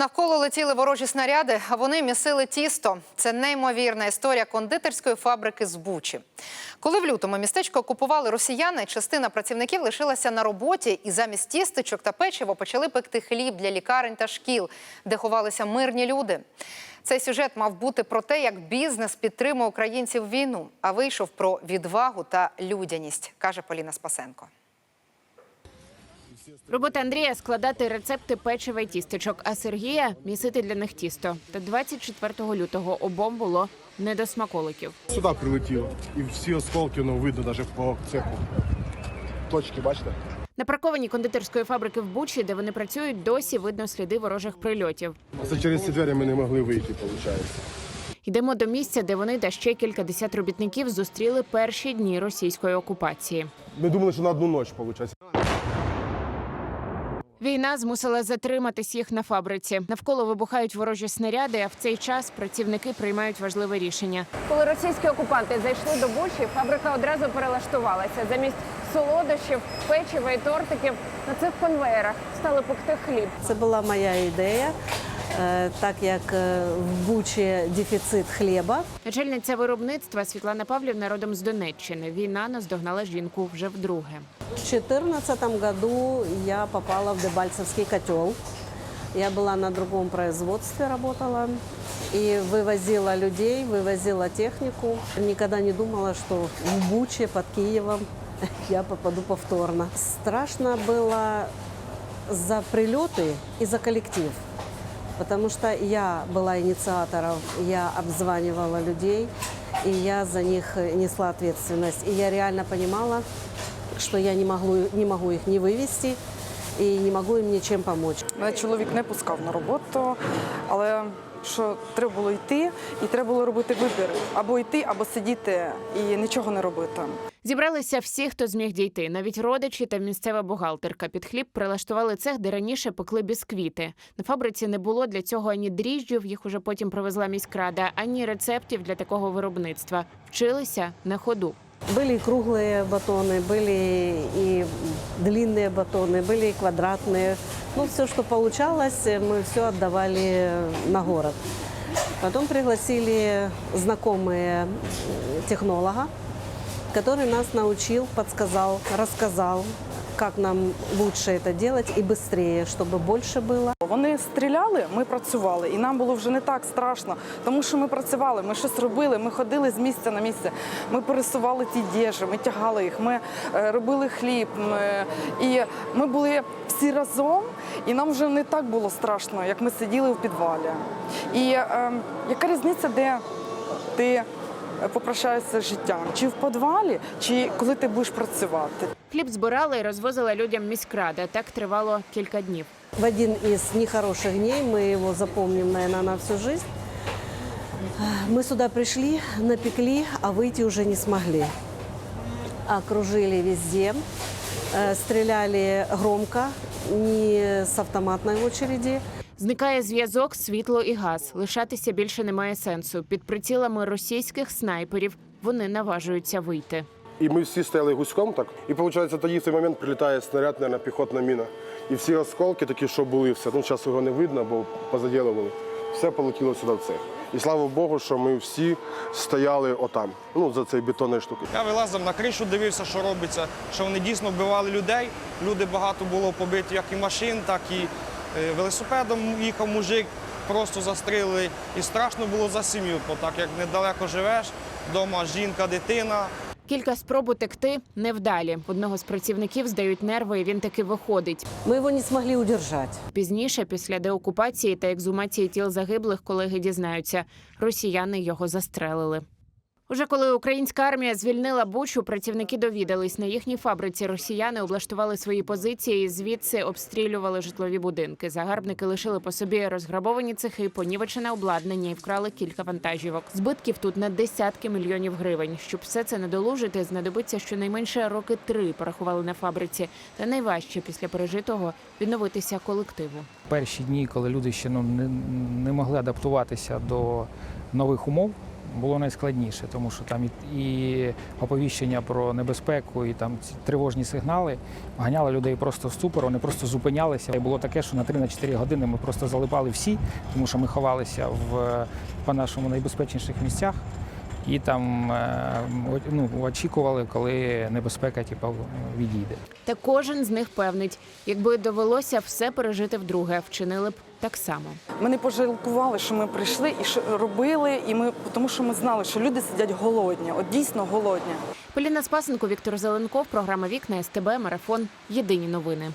Навколо летіли ворожі снаряди, а вони місили тісто. Це неймовірна історія кондитерської фабрики з Бучі. Коли в лютому містечко окупували росіяни, частина працівників лишилася на роботі і замість тістечок та печиво почали пекти хліб для лікарень та шкіл, де ховалися мирні люди. Цей сюжет мав бути про те, як бізнес підтримує українців війну, а вийшов про відвагу та людяність, каже Поліна Спасенко. Робота Андрія складати рецепти печива й тістечок, а Сергія місити для них тісто. Та 24 лютого обом було не до смаколиків. Сюди прилетіло. І всі осколки ну, видно навіть по цеху. Точки, бачите? На паркованій кондитерської фабрики в Бучі, де вони працюють, досі видно сліди ворожих прильотів. Це через ці двері ми не могли вийти, виходить. Йдемо до місця, де вони та ще кількадесят робітників зустріли перші дні російської окупації. Ми думали, що на одну ніч виходить. Війна змусила затриматись їх на фабриці. Навколо вибухають ворожі снаряди. А в цей час працівники приймають важливе рішення. Коли російські окупанти зайшли до Бучі, фабрика одразу перелаштувалася. Замість солодощів, печива і тортиків на цих конвеєрах стали пекти хліб. Це була моя ідея, так як е, в Бучі дефіцит хліба. Начальниця виробництва Світлана Павлівна родом з Донеччини. Війна наздогнала жінку вже вдруге. В 2014 году я попала в Дебальцевский котел. Я была на другом производстве, работала и вывозила людей, вывозила технику. Никогда не думала, что в Буче под Киевом я попаду повторно. Страшно было за прилеты и за коллектив. Потому что я была инициатором, я обзванивала людей, и я за них несла ответственность. И я реально понимала, что я не могу, не могу их не вывести и не могу им ничем помочь. Мене чоловік не пускав на роботу, але що треба було йти, і треба було робити вибір або йти, або сидіти і нічого не робити. Зібралися всі, хто зміг дійти, навіть родичі та місцева бухгалтерка. Під хліб прилаштували цех, де раніше пекли бісквіти. На фабриці не було для цього ані дріжджів, їх уже потім привезла міськрада, ані рецептів для такого виробництва. Вчилися на ходу. Были и круглые батоны, были и длинные батоны, были и квадратные. Ну, все, что получалось, мы все отдавали на город. Потом пригласили знакомые технолога, который нас научил, подсказал, рассказал, как нам лучше это делать и быстрее, чтобы больше было. Вони стріляли, ми працювали, і нам було вже не так страшно, тому що ми працювали, ми щось робили, ми ходили з місця на місце, ми пересували ті дежі, ми тягали їх, ми е, робили хліб. Ми, і ми були всі разом, і нам вже не так було страшно, як ми сиділи в підвалі. І е, яка різниця, де ти е, попрощаєшся з життям? Чи в підвалі, чи коли ти будеш працювати? Хліб збирали і розвозила людям міськрада. Так тривало кілька днів. В один из нехороших дней, мы его запомним, наверное, на всю жизнь, мы сюда пришли, напекли, а выйти уже не смогли. Окружили везде, э, стреляли громко, не с автоматной очереди. Зникає зв'язок, світло і газ. Лишатися більше немає сенсу. Під прицілами російських снайперів вони наважуються вийти. І ми всі стояли гуськом так. І виходить, тоді в цей момент прилітає снаряд, мабуть, піхотна міна. І всі осколки такі, що були, все. Ну, зараз його не видно, бо позаділували. Все полетіло сюди в цех. І слава Богу, що ми всі стояли отам, ну, за цією бетонною штукою. Я вилазив на кришу, дивився, що робиться, що вони дійсно вбивали людей. Люди багато було побиті, як і машин, так і е, велосипедом їхав мужик, просто застрілили. І страшно було за сім'ю, бо так як недалеко живеш, вдома жінка, дитина. Кілька спроб утекти невдалі. Одного з працівників здають нерви, і він таки виходить. Ми його не смогли удержати. Пізніше, після деокупації та екзумації тіл загиблих, колеги дізнаються, росіяни його застрелили. Уже коли українська армія звільнила Бучу, працівники довідались, на їхній фабриці росіяни облаштували свої позиції, і звідси обстрілювали житлові будинки. Загарбники лишили по собі розграбовані цехи, понівечене обладнання і вкрали кілька вантажівок. Збитків тут на десятки мільйонів гривень. Щоб все це надолужити, знадобиться щонайменше роки три, порахували на фабриці. Та найважче після пережитого відновитися колективу. перші дні, коли люди ще ну, не, не могли адаптуватися до нових умов, було найскладніше, тому що там і, і оповіщення про небезпеку, і там ці тривожні сигнали ганяли людей просто в ступор, вони просто зупинялися. І було таке, що на 3-4 години ми просто залипали всі, тому що ми ховалися в по нашому найбезпечніших місцях. І там е, ну, очікували, коли небезпека типу, відійде. Та кожен з них певнить, якби довелося все пережити вдруге, вчинили б так само. Ми не пожалкували, що ми прийшли і що робили, і ми тому, що ми знали, що люди сидять голодні, от дійсно голодні. Поліна Спасенко, Віктор Зеленков, програма Вікна СТБ, Марафон. Єдині новини.